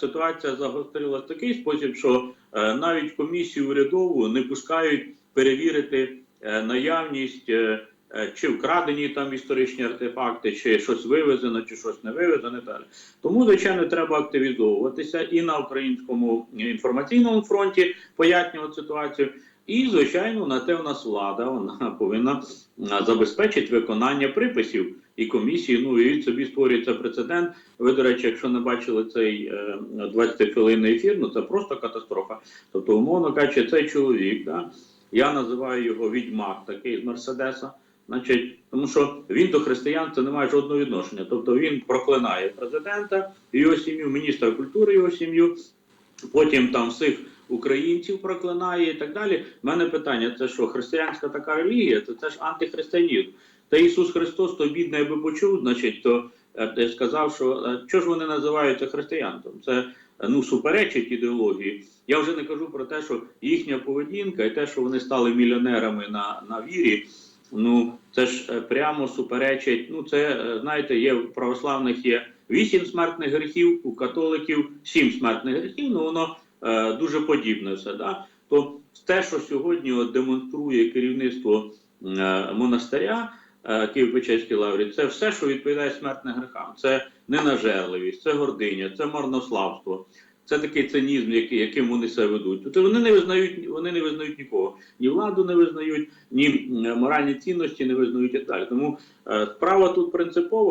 Ситуація загострилась в такий спосіб, що е, навіть комісію урядову не пускають перевірити е, наявність е, чи вкрадені там історичні артефакти, чи щось вивезено, чи щось не вивезено. Далі тому, звичайно, треба активізовуватися і на українському інформаційному фронті пояснювати ситуацію. І, звичайно, на те в нас влада вона повинна е, забезпечити виконання приписів і комісії. Ну і собі створюється прецедент. Ви, до речі, якщо не бачили цей е, 20 хвилинний ефір, ну це просто катастрофа. Тобто, умовно кажучи, цей чоловік, да, я називаю його відьмак, такий з Мерседеса. Значить, тому що він до християнства не має жодного відношення. Тобто він проклинає президента, його сім'ю, міністра культури, його сім'ю, потім там всіх українців проклинає і так далі. У мене питання: це що, християнська така релігія? Це, це ж антихристиянізм. Та Ісус Христос то бідний, аби почув, значить, то е, сказав, що е, що ж вони називаються християнством? Це е, ну суперечить ідеології. Я вже не кажу про те, що їхня поведінка і те, що вони стали мільйонерами на, на вірі. Ну це ж е, прямо суперечить. Ну це е, знаєте, є в православних є вісім смертних гріхів, у католиків сім смертних гріхів. Ну воно е, дуже подібне все. Да? То те, що сьогодні от демонструє керівництво е, монастиря е, Києво-Печерській лаврі, це все, що відповідає смертним грехам. Це ненажерливість, це гординя, це марнославство. Це такий цинізм, який, яким вони себе ведуть. Тобто вони не визнають, вони не визнають нікого. Ні владу не визнають, ні моральні цінності не визнають і так. Тому е, справа тут принципова.